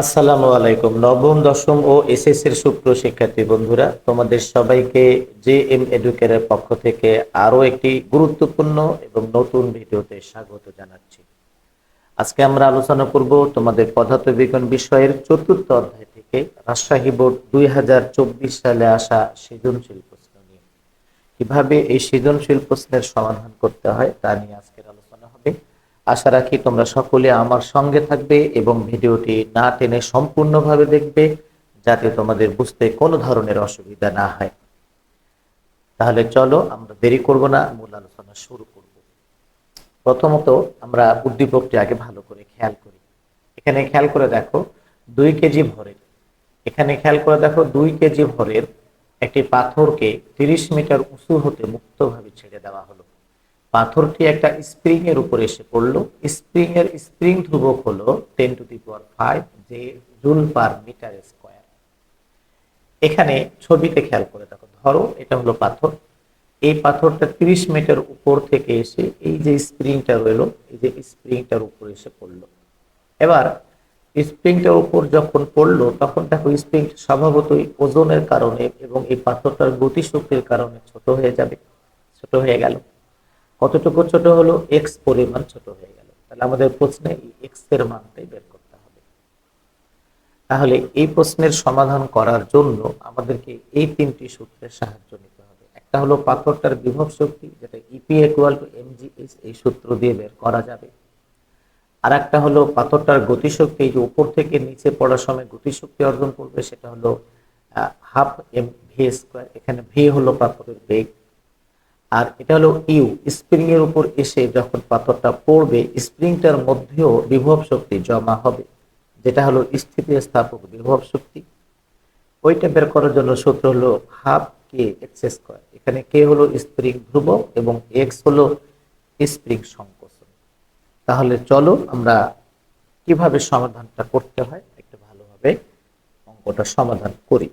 আসসালামু আলাইকুম। নবম, দশম ও এসএস এর সুপ্র শিক্ষার্থী বন্ধুরা, তোমাদের সবাইকে জে এম এডুকেরের পক্ষ থেকে আরও একটি গুরুত্বপূর্ণ এবং নতুন ভিডিওতে স্বাগত জানাচ্ছি। আজকে আমরা আলোচনা করব তোমাদের পদার্থবিজ্ঞান বিষয়ের চতুর্থ অধ্যায় থেকে রাজশাহী বোর্ড দুই হাজার চব্বিশ সালে আসা সৃজনশীল প্রশ্ন নিয়ে। কীভাবে এই সৃজনশীল প্রশ্নের সমাধান করতে হয় তা নিয়ে আজকের আশা রাখি তোমরা সকলে আমার সঙ্গে থাকবে এবং ভিডিওটি না টেনে সম্পূর্ণভাবে দেখবে, যাতে তোমাদের বুঝতে কোনো ধরনের অসুবিধা না হয়। তাহলে চলো, আমরা দেরি করব না, মূল আলোচনা শুরু করব। প্রথমত, আমরা উদ্দীপকটি আগে ভালো করে খেয়াল করি। এখানে খেয়াল করে দেখো, দুই কেজি ভরের। এখানে খেয়াল করে দেখো, দুই কেজি ভরের একটি পাথরকে তিরিশ মিটার উঁচু হতে মুক্তভাবে ছেড়ে দেওয়া হলো। পাথরটি একটা স্প্রিং এর উপর এসে পড়ল। স্প্রিং এর স্প্রিং ধ্রুবক হলো ten to the power five যে জুল পার মিটার স্কোয়ার এখানে ছবিতে খেয়াল করে দেখো, ধরো এটা হলো পাথর। এই পাথরটা তিরিশ মিটার উপর থেকে এসে এই যে স্প্রিংটা রইল, এই যে স্প্রিংটার উপর এসে পড়ল। এবার স্প্রিংটার উপর যখন পড়ল, তখন দেখো স্প্রিং স্বভাবতই ওজনের কারণে এবং এই পাথরটার গতিশক্তির কারণে ছোট হয়ে যাবে, ছোট হয়ে গেল। কতটুকু ছোট হলো? এক্স পরিমাণ ছোট হয়ে গেল। তাহলে আমাদের প্রশ্নে এক্সের মানটাই বের করতে হবে। তাহলে এই প্রশ্নের সমাধান করার জন্য আমাদেরকে এই তিনটি সূত্রের সাহায্য নিতে হবে। একটা হলো পাথরটার বিভব শক্তি, যেটা ইপি ইকুয়াল টু এমজিএস এই সূত্র দিয়ে বের করা যাবে। আর একটা হলো পাথরটার গতিশক্তি যে উপর থেকে নিচে পড়ার সময় গতিশক্তি অর্জন করবে, সেটা হলো হাফ এম ভি স্কোয়ার এখানে ভি হলো পাথরের বেগ। আর এটা হলো ইউ স্প্রিং এর উপর এসে যখন পাথরটা পড়বে, স্প্রিংটার মধ্যেও বিভব শক্তি জমা হবে, যেটা হলো স্থিতিস্থাপক বিভব শক্তি। ওইটা বের করার জন্য সূত্র হলো হাফ কে এক্স স্কোয়ার। এখানে কে হলো স্প্রিং ধ্রুবক এবং এক্স হলো স্প্রিং সংকোচন। তাহলে চলো আমরা কীভাবে সমাধানটা করতে হয়, একটু ভালোভাবে অঙ্কটা সমাধান করি।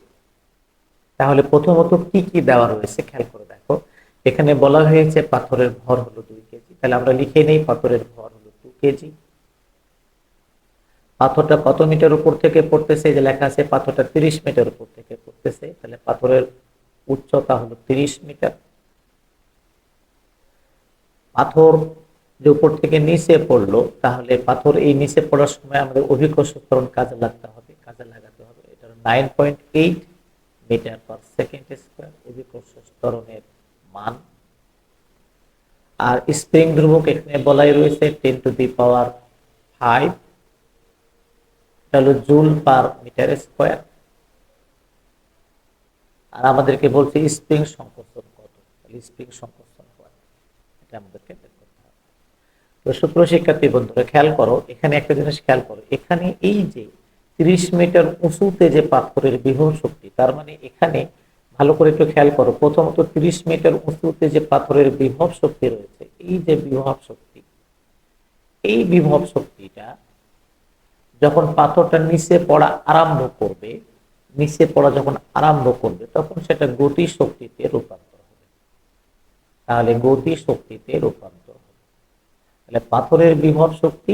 তাহলে প্রথমত কি কি দেওয়া রয়েছে, খেয়াল করে এখানে বলা হয়েছে পাথরের ভর হলো দুই কেজি। তাহলে আমরা লিখে নেই পাথরের ভর হলো দু কেজি। পাথরটা কত মিটার উপর থেকে পড়তেছে? যে লেখা আছে, পাথরটা তিরিশ মিটার উপর থেকে পড়তেছে। তাহলে পাথরের উচ্চতা হলো তিরিশ মিটার। পাথর যে উপর থেকে নিচে পড়ল, তাহলে পাথর এই নিচে পড়ার সময় আমাদের অভিকর্ষ কাজে লাগতে হবে, কাজে লাগাতে হবে। এটা nine point eight metre per second square অভিকর্ষ ত্বরণের মান। আর স্প্রিং ধ্রুবক এখানে বলাই রয়েছে ten to the power five joule per metre square আর আমাদেরকে বলছে স্প্রিং সংকোচন কত? স্প্রিং সংকোচন শিক্ষার্থী বন্ধুরা, খেয়াল করো, এখানে একটা জিনিস খেয়াল করো, এখানে এই যে তিরিশ মিটার উঁচুতে যে পাথরের বিভব শক্তি, তার মানে এখানে ভালো করে একটু খেয়াল করো। প্রথমত তিরিশ মিটার উঁচুতে যে পাথরের বিভব শক্তি রয়েছে, এই যে বিভব শক্তি, এই বিভব শক্তিটা যখন পাথরটা নিচে পড়া আরম্ভ করবে, নিচে পড়া যখন আরম্ভ করবে, তখন সেটা গতি শক্তিতে রূপান্তর হবে। তাহলে গতি শক্তিতে রূপান্তর হবে। তাহলে পাথরের বিভব শক্তি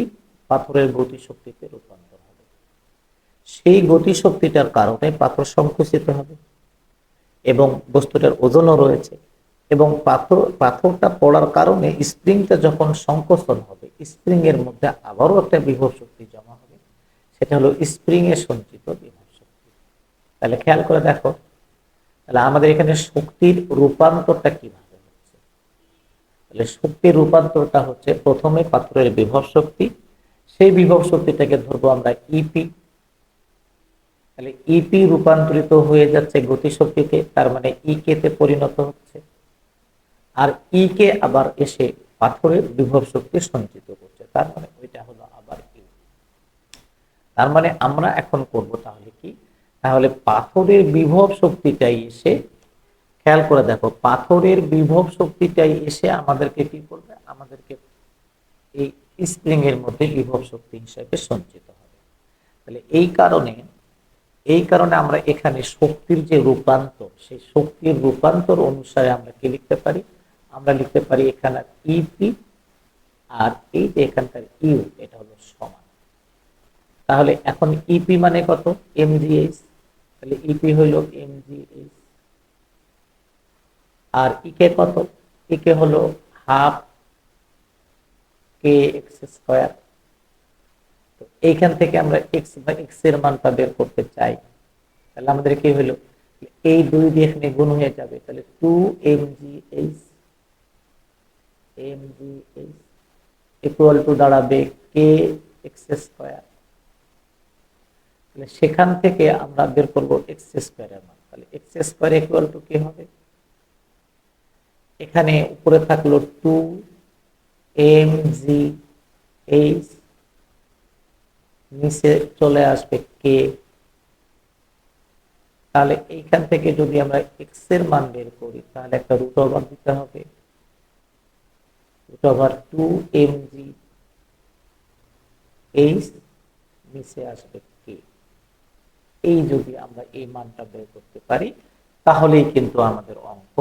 পাথরের গতি শক্তিতে রূপান্তর হবে। সেই গতি শক্তিটার কারণে পাথর সংকুচিত হবে। এবং বস্তুটার ওজনও রয়েছে এবং পাথর, পাথরটা পড়ার কারণে স্প্রিংটা যখন সংকোচন হবে স্প্রিং এর মধ্যে আবারও একটা বিভব শক্তি জমা হবে, সেটা হলো স্প্রিং এর সঞ্চিত বিভব শক্তি। তাহলে খেয়াল করে দেখো, তাহলে আমাদের এখানে শক্তির রূপান্তরটা কীভাবে হচ্ছে? তাহলে শক্তির রূপান্তরটা হচ্ছে প্রথমে পাথরের বিভব শক্তি, সেই বিভব শক্তিটাকে ধরবো আমরা ইপি তাহলে ইপি রূপান্তরিত হয়ে যাচ্ছে গতিশক্তিতে, তার মানে ই কে তে পরিণত হচ্ছে। আর ই কে আবার এসে পাথরের বিভব শক্তি সঞ্চিত করছে, তার মানে ওইটা হলো আবার ইউ তার মানে আমরা এখন করব তাহলে কি? তাহলে পাথরের বিভব শক্তিটাই এসে, খেয়াল করে দেখো, পাথরের বিভব শক্তিটাই এসে আমাদেরকে কি করবে? আমাদেরকে এই স্প্রিং এর মধ্যে বিভব শক্তি হিসেবে সঞ্চিত হবে। তাহলে এই কারণে এই কারণে আমরা এখানে শক্তির যে রূপান্তর, সেই শক্তির রূপান্তর অনুসারে আমরা কি লিখতে পারি? আমরা লিখতে পারি এখানে ইপি আর এই যে এখানকার ইউ এটা হলো সমান। তাহলে এখন ইপি মানে কত? এমজিএইচ তাহলে ইপি হইল এমজিএইচ আর ইকে কত? ইকে হলো হাফ কে এক্স স্কোয়ার এইখান থেকে আমরা এক্স বা এক্সের মানটা বের করতে চাই। তাহলে আমাদের কি হলো? এই দুই দিয়ে এখানে গুণ হয়ে যাবে। তাহলে two M G H M G H equal to দাঁড়াবে কে এক্স স্কোয়ার তাহলে সেখান থেকে আমরা বের করব এক্স স্কোয়ারের মান। তাহলে এক্স স্কোয়ার ইকুয়াল টু কি হবে? এখানে উপরে থাকল টু এম জি এইচ নিচে চলে আসবে কে? তাহলে এইখান থেকে যদি আমরা এক্সের মান বের করি, তাহলে একটা রুট ওভার দিতে হবে। Root over two M G H নিচে আসবে কে? এই যদি আমরা এই মানটা বের করতে পারি, তাহলেই কিন্তু আমাদের অঙ্ক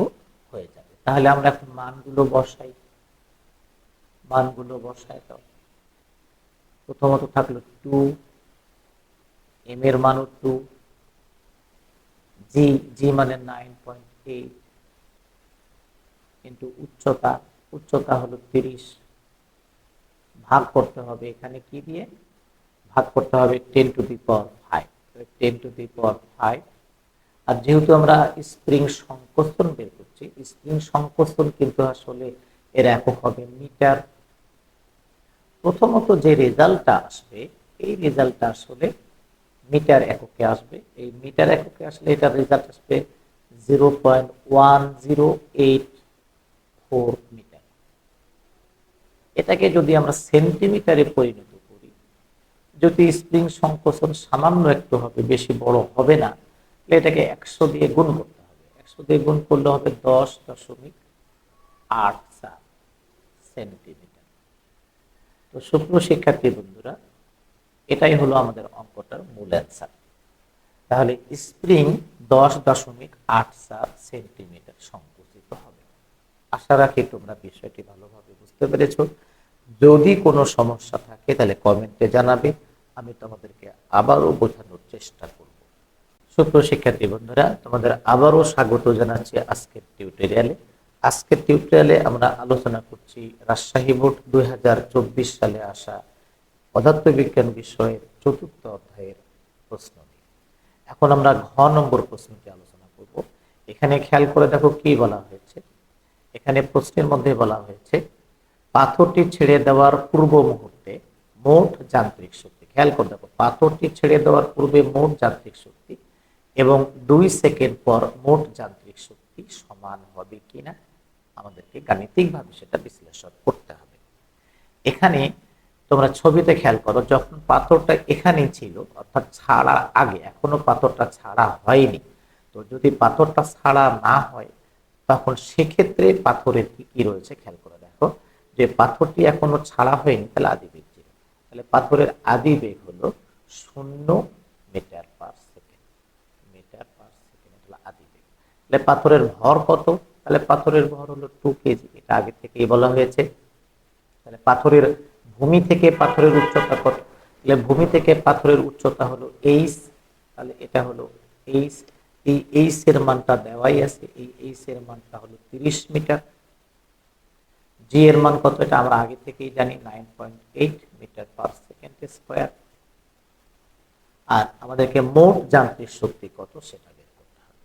হয়ে যাবে। তাহলে আমরা এখন মানগুলো বসাই। মানগুলো বসাই দাও প্রথমত থাকল টু, এম এর মানও টু, জি জি মানে নাইন পয়েন্ট এইট, কিন্তু উচ্চতা উচ্চতা হলো তিরিশ। ভাগ করতে হবে এখানে কি দিয়ে? ভাগ করতে হবে ten to the power five. Ten to the power five. আর যেহেতু আমরা স্প্রিং সংকোচন বের করছি, স্প্রিং সংকোচন কিন্তু আসলে এর একক হবে মিটার। প্রথমত যে রেজাল্টটা আসবে, এই রেজাল্টটা আসলে মিটার এককে আসবে। এই মিটার এককে আসলে এটার রেজাল্ট আসবে zero point one zero eight four metre. এটাকে যদি আমরা সেন্টিমিটারে পরিণত করি, যদি স্প্রিং সংকোচন সামান্য একটু হবে, বেশি বড় হবে না, তাহলে এটাকে একশো দিয়ে গুণ করতে হবে। একশো দিয়ে গুণ করলে হবে দশ দশমিক আট চার সেন্টিমিটার। তো সুপ্র শিক্ষার্থী বন্ধুরা, এটাই হলো আমাদের অঙ্কটার মূল অ্যান্সার তাহলে স্প্রিং দশ দশমিক আট সাত সেন্টিমিটার সংকুচিত হবে। আশা রাখি তোমরা বিষয়টি ভালোভাবে বুঝতে পেরেছ। যদি কোনো সমস্যা থাকে, তাহলে কমেন্টে জানাবে। আমি তোমাদেরকে আবারও বোঝানোর চেষ্টা করব। সুপ্র শিক্ষার্থী বন্ধুরা, তোমাদের আবারও স্বাগত জানাচ্ছি আজকের টিউটোরিয়ালে আজকের টিউটোরিয়ালে আমরা আলোচনা করছি রাজশাহী বোর্ড দুই হাজার চব্বিশ সালে আসা পদার্থবিজ্ঞান বিষয়ের চতুর্থ অধ্যায়ের প্রশ্ন এখন আমরা ঘ নম্বর প্রশ্নটি আলোচনা করব। এখানে খেয়াল করে দেখো কি বলা হয়েছে। এখানে প্রশ্নের মধ্যে বলা হয়েছে, পাথরটি ছেড়ে দেওয়ার পূর্ব মুহূর্তে মোট যান্ত্রিক শক্তি, খেয়াল করে দেখো, পাথরটি ছেড়ে দেওয়ার পূর্বে মোট যান্ত্রিক শক্তি এবং দুই সেকেন্ড পর মোট যান্ত্রিক শক্তি সমান হবে কিনা? আমাদেরকে গাণিতিকভাবে সেটা বিশ্লেষণ করতে হবে। এখানে তোমরা ছবিতে খেয়াল করো, যখন পাথরটা এখানেই ছিল, অর্থাৎ ছাড়া আগে, এখনও পাথরটা ছাড়া হয়নি, তো যদি পাথরটা ছাড়া না হয়, তখন সেক্ষেত্রে পাথরের কি কি রয়েছে খেয়াল করে দেখো, যে পাথরটি এখনও ছাড়া হয়নি, তাহলে আদিবেগ ছিল। তাহলে পাথরের আদি বেগ হলো শূন্য metre per second, metre per second হলো আদি বেগ। তাহলে পাথরের ভর কত? তাহলে পাথরের ভর হলো টু কেজি এটা আগে থেকেই বলা হয়েছে। তাহলে পাথরের ভূমি থেকে পাথরের উচ্চতা কত? তাহলে ভূমি থেকে পাথরের উচ্চতা হলো এইচ তাহলে এটা হলো এইচ এই এইচ এর মানটা দেওয়াই আছে, এই এইচ এর মানটা হলো তিরিশ মিটার। জি এর মান কত? এটা আমরা আগে থেকেই জানি nine point eight metre per second square আর আমাদেরকে মোট যান্ত্রিক শক্তি কত? সেটা বের করতে হবে।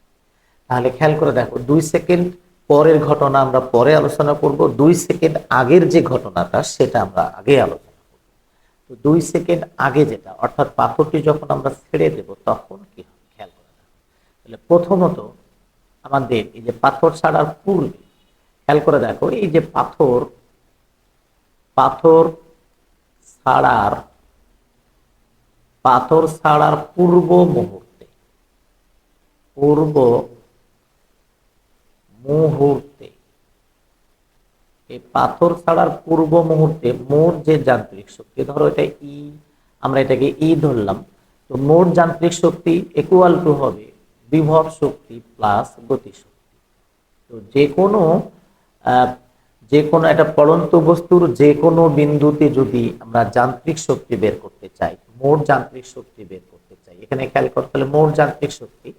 তাহলে খেয়াল করে দেখো, দুই সেকেন্ড পরের ঘটনা আমরা পরে আলোচনা করব। দুই সেকেন্ড আগের যে ঘটনাটা, সেটা আমরা আগে আলোচনা করব। তো দুই সেকেন্ড আগে যেটা, অর্থাৎ পাথরটি যখন আমরা ছেড়ে দেব, তখন কি হবে? খেয়াল করে তাহলে প্রথমত আমাদের এই যে পাথর ছাড়ার পূর্বে, খেয়াল করে দেখো, এই যে পাথর পাথর ছাড়ার পাথর ছাড়ার পূর্ব মুহূর্তে, পূর্ব মুহূর্তে। এই পাথর ছাড়ার পূর্ব মুহূর্তে মোর যে যান্ত্রিক শক্তি, ধরো এটা ই, আমরা এটাকে ই ধরলাম, তো মোট যান্ত্রিক শক্তি ইকুয়াল টু হবে বিভব শক্তি প্লাস গতি শক্তি। তো যে কোনো যে কোনো একটা পড়ন্ত বস্তুর যে কোনো বিন্দুতে যদি আমরা যান্ত্রিক শক্তি বের করতে চাই মোট যান্ত্রিক শক্তি বের করতে চাই, এখানে খেয়াল করতে হলে মোট যান্ত্রিক শক্তি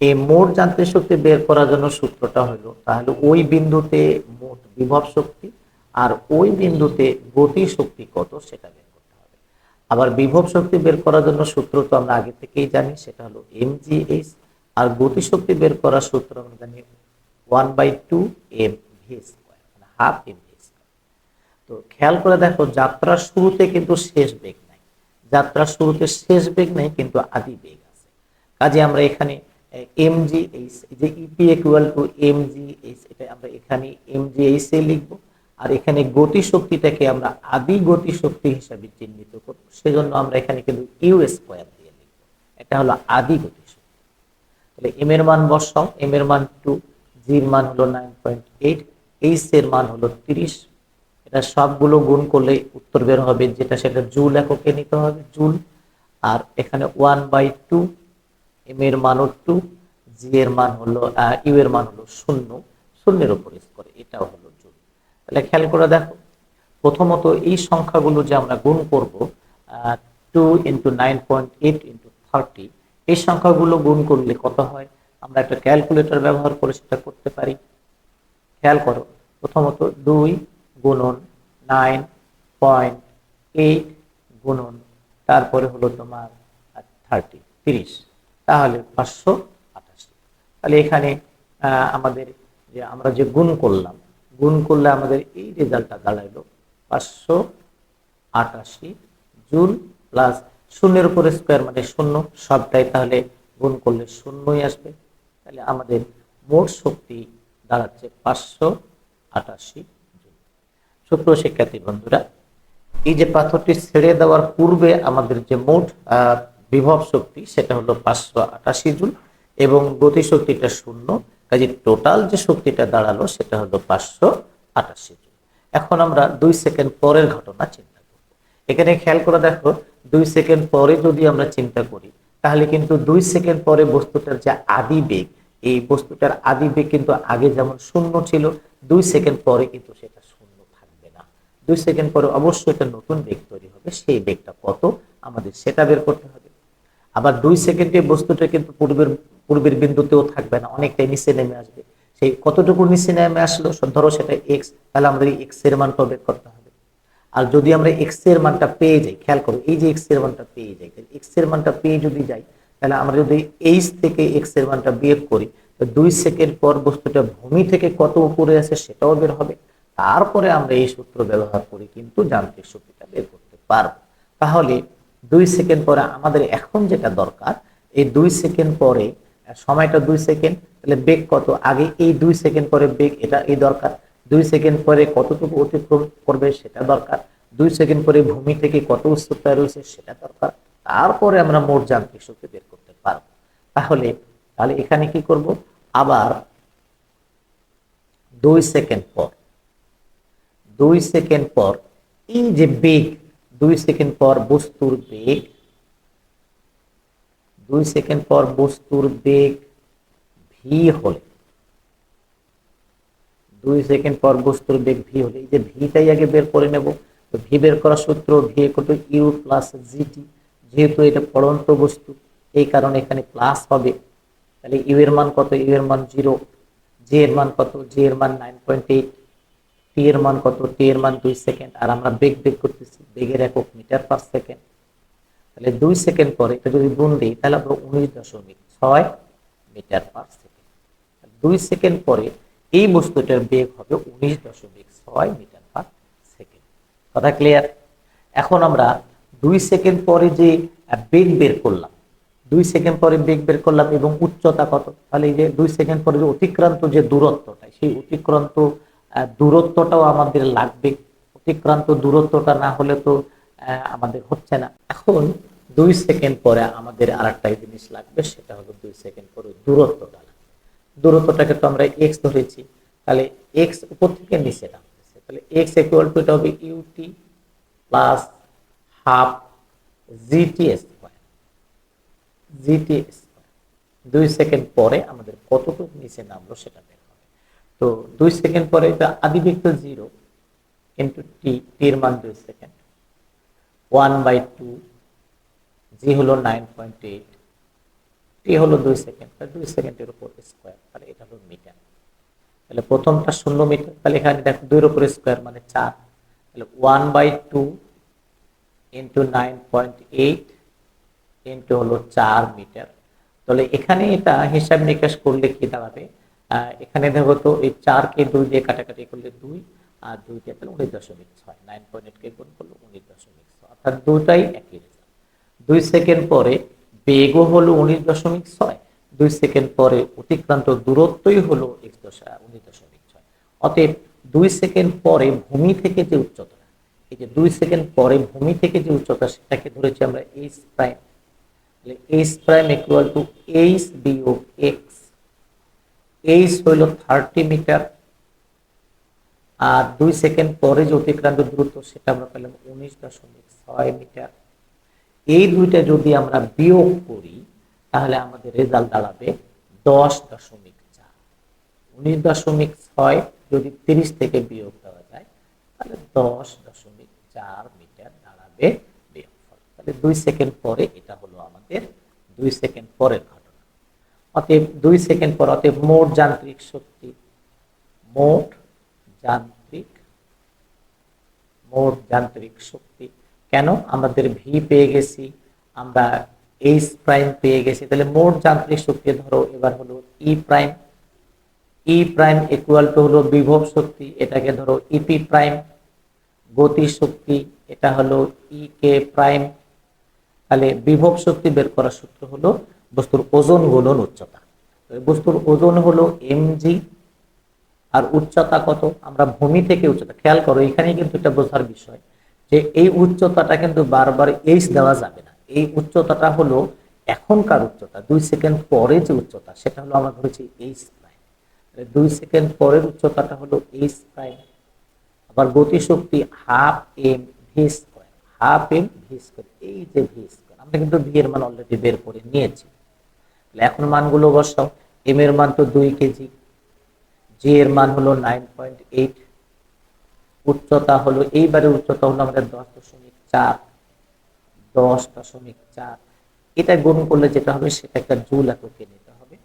এই মোট যান্ত্রিক শক্তি বের করার জন্য সূত্রটা হলো, তাহলে ওই বিন্দুতে মোট বিভব শক্তি আর ওই বিন্দুতে গতি শক্তি কত সেটা বের করতে হবে। আবার বিভব শক্তি বের করার জন্য সূত্র তো আমরা আগে থেকেই জানি, সেটা হলো এম আর গতি শক্তি বের করার সূত্র আমরা জানি one by two M V square half M V square তো খেয়াল করে দেখো, যাত্রার শুরুতে কিন্তু শেষ বেগ নাই। যাত্রার শুরুতে শেষ বেগ নেই, কিন্তু আদি বেগ আছে। কাজে আমরা এখানে এম জি এইচ যে EP equal to M G H এটা আমরা এখানে এম জি এইচ এ লিখব। আর এখানে গতি শক্তিটাকে আমরা আদি গতি শক্তি হিসাবে চিহ্নিত করব। সেজন্য আমরা এখানে কিন্তু ইউ স্কোয়ার দিয়ে এটা হলো আদি গতি শক্তি তাহলে এম এর মান বসাও। এম এর মান টু জির মান হলো নাইন পয়েন্ট এইট এইচ এর মান হলো তিরিশ। এটা সবগুলো গুণ করলে উত্তর বের হবে, যেটা সেটা জুল এককে নিতে হবে, জুল। আর এখানে ওয়ান বাই টু এম এর মান টু জি এর মান হলো ইউ এর মান হলো শূন্য। শূন্যের উপর করে এটাও হলো জুল তাহলে খেয়াল করে দেখো, প্রথমত এই সংখ্যাগুলো যে আমরা গুণ করব two into nine point eight into thirty এই সংখ্যাগুলো গুণ করলে কত হয়? আমরা একটা ক্যালকুলেটর ব্যবহার করে সেটা করতে পারি। খেয়াল করো, প্রথমত দুই গুণন নাইন পয়েন্ট এইট গুণন, তারপরে হলো তোমার থার্টি তিরিশ। তাহলে পাঁচশো আটাশি তাহলে এখানে আমাদের যে আমরা যে গুণ করলাম, গুণ করলে আমাদের এই রেজাল্টটা দাঁড়াইলো পাঁচশো আটাশি জুল প্লাস শূন্যের উপরে স্কোয়ার মানে শূন্য, সবটাই তাহলে গুণ করলে শূন্যই আসবে। তাহলে আমাদের মোট শক্তি দাঁড়াচ্ছে পাঁচশো আটাশি জুল। সুপ্রিয় শিক্ষার্থী বন্ধুরা, এই যে পাথরটি ছেড়ে দেওয়ার পূর্বে আমাদের যে মোট বিভব শক্তি, সেটা হলো পাঁচশো আটাশি জুল এবং গতি শক্তিটা শূন্য। কাজে টোটাল যে শক্তিটা দাঁড়াল, সেটা হলো পাঁচশো আটাশি জুল। এখন আমরা দুই সেকেন্ড পরের ঘটনা চিন্তা করব। এখানে খেয়াল করে দেখো, দুই সেকেন্ড পরে যদি আমরা চিন্তা করি, তাহলে কিন্তু দুই সেকেন্ড পরে বস্তুটার যে আদি বেগ, এই বস্তুটার আদি বেগ কিন্তু আগে যেমন শূন্য ছিল, দুই সেকেন্ড পরে কিন্তু সেটা শূন্য থাকবে না। দুই সেকেন্ড পরে অবশ্যই একটা নতুন বেগ তৈরি হবে, সেই বেগটা কত? আমাদের সেটা বের করতে হবে। আবার দুই সেকেন্ডে বস্তুটা কিন্তু পূর্বের পূর্বের বিন্দুতেও থাকবে না, অনেকটাই নিচে নেমে আসবে। সেই কতটুকু নিচে নেমে আসলো, ধরো সেটা এক্স তাহলে আমাদের এক্সের মানটা বের করতে হবে। আর যদি আমরা এক্সের মানটা পেয়ে যাই, খেয়াল করো, এই যে এক্সের মানটা পেয়ে যাই এক্সের মানটা পেয়ে যদি যাই, তাহলে আমরা যদি এইচ থেকে এক্সের মানটা বিয়োগ করি, তো দুই সেকেন্ড পর বস্তুটা ভূমি থেকে কত উপরে আছে সেটাও বের হবে। তারপরে আমরা এই সূত্র ব্যবহার করে কিন্তু যান্ত্রিক শক্তিটা বের করতে পারব। তাহলে দুই সেকেন্ড পরে আমাদের এখন যেটা দরকার, এই দুই সেকেন্ড পরে সময়টা দুই সেকেন্ড, তাহলে বেগ কত? আগে এই দুই সেকেন্ড পরে বেগ, এটা এই দরকার। দুই সেকেন্ড পরে কতটুকু অতিক্রম করবে সেটা দরকার। দুই সেকেন্ড পরে ভূমি থেকে কত উচ্চতায় রয়েছে সেটা দরকার। তারপরে আমরা মোট যান্ত্রিক শক্তি বের করতে পারব। তাহলে তাহলে এখানে কি করব? আবার দুই সেকেন্ড পর, দুই সেকেন্ড পর এই যে বেগ দুই সেকেন্ড পর বস্তুর বেগ, দুই সেকেন্ড পর বস্তুর বেগ ভি হলে, দুই সেকেন্ড পর বস্তুর বেগ ভি হলে, এই যে ভিটাই আগে বের করে নেব, তো ভি বের করার সূত্র ভি কত ইউ প্লাস জিটি যেহেতু এটা পড়ন্ত বস্তু, এই কারণে এখানে প্লাস হবে, তাহলে ইউ এর মান কত? ইউ এর মান জিরো জে এর মান কত? জে এর মান নাইন পয়েন্ট এইট টি এর মান কত? টি এর মান দুই সেকেন্ড। আর আমরা বেগ বেগ করতেছি, বেগের একক মিটার পার সেকেন্ড। তাহলে দুই সেকেন্ড পরে এটা যদি গুণ দিই, তাহলে আমরা উনিশ দশমিক ছয় মিটার পার সেকেন্ড। দুই সেকেন্ড পরে এই বস্তুটার বেগ হবে উনিশ দশমিক ছয় মিটার পার সেকেন্ড। কথা ক্লিয়ার এখন আমরা দুই সেকেন্ড পরে যে বেগ বের করলাম, দুই সেকেন্ড পরে বেগ বের করলাম এবং উচ্চতা কত? তাহলে এই যে দুই সেকেন্ড পরে যে অতিক্রান্ত যে দূরত্বটা, সেই অতিক্রান্ত দূরত্বটাও আমাদের লাগবে। অতিক্রান্ত দূরত্বটা না হলে তো আমাদের হচ্ছে না। এখন দুই সেকেন্ড পরে আমাদের আর একটা জিনিস লাগবে, সেটা হলো দুই সেকেন্ড পরে দূরত্বটা। দূরত্বটাকে তো আমরা এক্স ধরেছি। তাহলে এক্স উপর থেকে নিচে নামতেছে। তাহলে এক্স ইকুয়াল টু এটা হবে UT plus half GT square GT square দুই সেকেন্ড পরে আমাদের কতটুকু নিচে নামলো সেটা তো দুই সেকেন্ড পরে এটা আদিবেগ তো জিরো ইন্টু টি টির মান দুই second. One by two G হলো নাইন পয়েন্ট এইট টি হলো দুই সেকেন্ড, তাহলে দুই সেকেন্ডের উপর স্কোয়ার তাহলে এটা হলো মিটার। তাহলে প্রথমটা শূন্য মিটার, তাহলে এখানে দেখো দুইয়ের উপর স্কোয়ার মানে চার। তাহলে one by two into nine point eight into হলো চার মিটার। তাহলে এখানে এটা হিসাব নিকাশ করলে কি দাঁড়াবে? এখানে দেখো তো এই চারকে দুই দিয়ে কাটাকাটি করলে দুই, আর দুই দিয়ে তাহলে উনিশ দশমিক ছয়। নাইন পয়েন্ট এইটকে গুণ করলে উনিশ দশমিক ছয়, অর্থাৎ দুটাই একই রেজাল্ট দুই সেকেন্ড পরে বেগও হলো উনিশ দশমিক ছয়, দুই সেকেন্ড পরে অতিক্রান্ত দূরত্বই হলো এক দশা উনিশ দশমিক ছয়। অতএব দুই সেকেন্ড পরে ভূমি থেকে যে উচ্চতা, এই যে দুই সেকেন্ড পরে ভূমি থেকে যে উচ্চতা, সেটাকে ধরেছি আমরা H prime H prime equal to H বিয়োগ এক্স এইচ হইল থার্টি মিটার আর দুই সেকেন্ড পরে যে অতিক্রান্ত দূরত্ব সেটা আমরা পেলাম উনিশ দশমিক ছয় মিটার এই দুইটা যদি আমরা বিয়োগ করি, তাহলে আমাদের রেজাল্ট দাঁড়াবে দশ দশমিক চার। উনিশ দশমিক ছয় যদি তিরিশ থেকে বিয়োগ দেওয়া যায়, তাহলে দশ দশমিক চার মিটার দাঁড়াবে বিয়োগফল। তাহলে দুই সেকেন্ড পরে এটা হলো আমাদের, দুই সেকেন্ড ঘটনা অতএব দুই সেকেন্ড পর, অতএব মোট যান্ত্রিক শক্তি। মোট যান্ত্রিক মোট যান্ত্রিক শক্তি। কেন? আমাদের ভি পেয়ে গেছি, আমরা এইচ প্রাইম পেয়ে গেছি। তাহলে মোট যান্ত্রিক শক্তি ধরো, এবার হলো E prime E prime equal to হলো বিভব শক্তি, এটাকে ধরো ইপি প্রাইম গতি শক্তি, এটা হলো ই কে প্রাইম তাহলে বিভব শক্তি বের করার সূত্র হলো বস্তুর ওজন গুণন উচ্চতা। বস্তুর ওজন হলো এমজি আর উচ্চতা কত? আমরা ভূমি থেকে উচ্চতা, খেয়াল করো, এখানেই কিন্তু একটা বোঝার বিষয় যে এই উচ্চতাটা কিন্তু বারবার এইচ দেওয়া যাবে না। এই উচ্চতাটা হলো এখনকার উচ্চতা, দুই সেকেন্ড পরে যে উচ্চতা, সেটা হলো আমরা ধরেছি এইচ প্রাইম দুই সেকেন্ড পরের উচ্চতাটা হলো এইচ প্রাইম আবার গতিশক্তি half M V square half M V square এই যে ভি স্কোয়ার আমরা কিন্তু ভি এর মান অলরেডি বের করে নিয়েছি। তাহলে এখন মানগুলো বসাও। এম এর মান তো দুই কেজি। জি এর মান হলো নাইন পয়েন্ট এইট উচ্চতা হলো এইবারে উচ্চতা হলো আমাদের দশ দশমিক চার। দশ দশমিক চার। এটা গুণ করলে যেটা হবে, সেটা একটা জুল এককে নিতে হবে।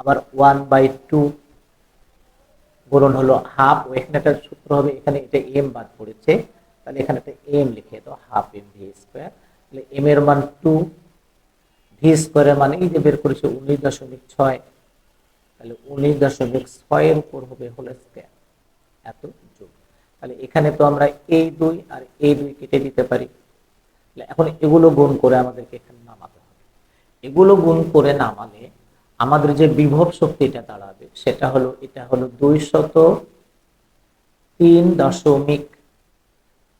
আবার ওয়ান বাই টু গুণন হলো হাফ এখানে একটা সূত্র হবে, এখানে এটা এম বাদ পড়েছে। তাহলে এখানে একটা এম লিখে দাও হাফ এম ভি স্কোয়ার তাহলে এম এর মান টু ভি স্কোয়ারের মানে এই যে বের করেছে উনিশ দশমিক ছয়, তাহলে উনিশ দশমিক ছয়ের উপর হবে হোল স্কোয়ার এত যোগ। তাহলে এখানে তো আমরা এই দুই আর এই দুই কেটে দিতে পারি। এখন এগুলো গুণ করে আমাদেরকে এখানে নামাতে হবে। এগুলো গুণ করে নামালে আমাদের যে বিভব শক্তিটা দাঁড়াবে, সেটা হলো, এটা হলো দুই শত তিন দশমিক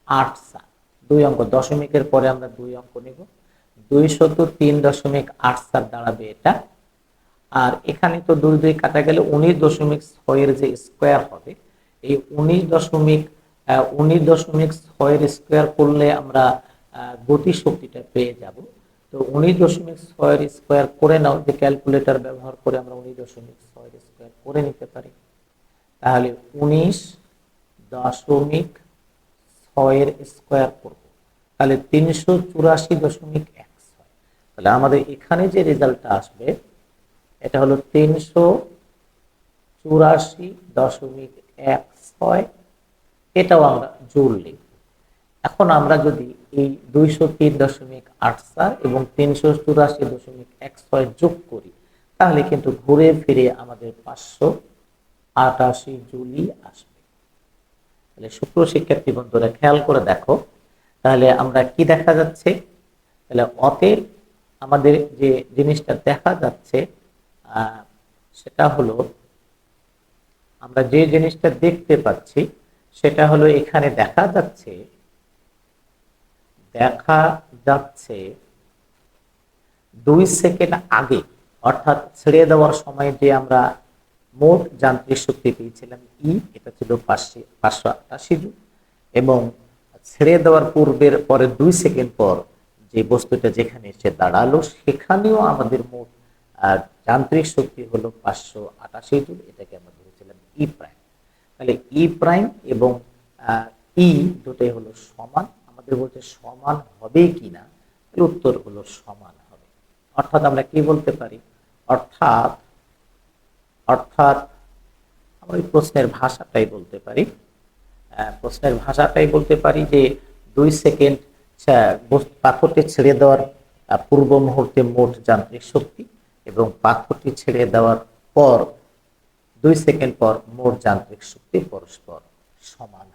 আট সাত। দুই অঙ্ক, দশমিকের পরে আমরা দুই অঙ্ক নিব। দুই শত তিন দশমিক আট সাত দাঁড়াবে এটা। আর এখানে তো দুই দুই কাটা গেলে উনিশ দশমিক ছয়ের যে স্কোয়ার হবে, এই উনিশ দশমিক উনিশ দশমিক ছয়ের স্কোয়ার করলে আমরা গতি শক্তিটা পেয়ে যাব। তো উনিশ দশমিক ছয়ের স্কোয়ার করে নাও, যে ক্যালকুলেটর ব্যবহার করে আমরা উনিশ দশমিক ছয়ের স্কোয়ার করে নিতে পারি। তাহলে উনিশ দশমিক ছয়ের স্কোয়ার করব। তাহলে তিনশো চুরাশি দশমিক তাহলে আমাদের এখানে যে রেজাল্টটা আসবে, এটা হলো তিনশো চুরাশি দশমিক এক ছয়, এটাও আমরা জোর লিখব। এখন আমরা যদি এই দুইশো তিন দশমিক আট চার এবং তিনশো চুরাশি দশমিক এক ছয় যোগ করি, তাহলে কিন্তু ঘুরে ফিরে আমাদের পাঁচশো আটাশি জুলি আসবে। তাহলে শুক্র শিক্ষার্থী বন্ধুরা, খেয়াল করে দেখো। তাহলে আমরা কি দেখা যাচ্ছে? তাহলে অতএব আমাদের যে জিনিসটা দেখা যাচ্ছে সেটা হলো আমরা যে জিনিসটা দেখতে পাচ্ছি, সেটা হলো এখানে দেখা যাচ্ছে দেখা যাচ্ছে দুই সেকেন্ড আগে, অর্থাৎ ছেড়ে দেওয়ার সময় যে আমরা মোট যান্ত্রিক শক্তি পেয়েছিলাম ই এটা ছিল পাঁচশো পাঁচশো আটাশি এবং ছেড়ে দেওয়ার পূর্বের পরে দুই সেকেন্ড পর যে বস্তুটা যেখানে এসে দাঁড়াল, সেখানেও আমাদের মোট যান্ত্রিক শক্তি হলো পাঁচশো আটাশি জুল, এটাকে আমরা ধরেছিলাম ই প্রাইম তাহলে ই প্রাইম এবং ই দুটোই হলো সমান, আমাদের বলছে সমান হবে কিনা এর উত্তর হলো সমান হবে। অর্থাৎ আমরা কি বলতে পারি? অর্থাৎ অর্থাৎ আমরা এই প্রশ্নের ভাষাটাই বলতে পারি। প্রশ্নের ভাষাটাই বলতে পারি যে দুই সেকেন্ড পাথরটি ছেড়ে দেওয়ার পূর্ব মুহূর্তে মোট যান্ত্রিক শক্তি এবং পাথরটি ছেড়ে দেওয়ার পর, দুই সেকেন্ড পর মোট যান্ত্রিক শক্তি পরস্পর সমান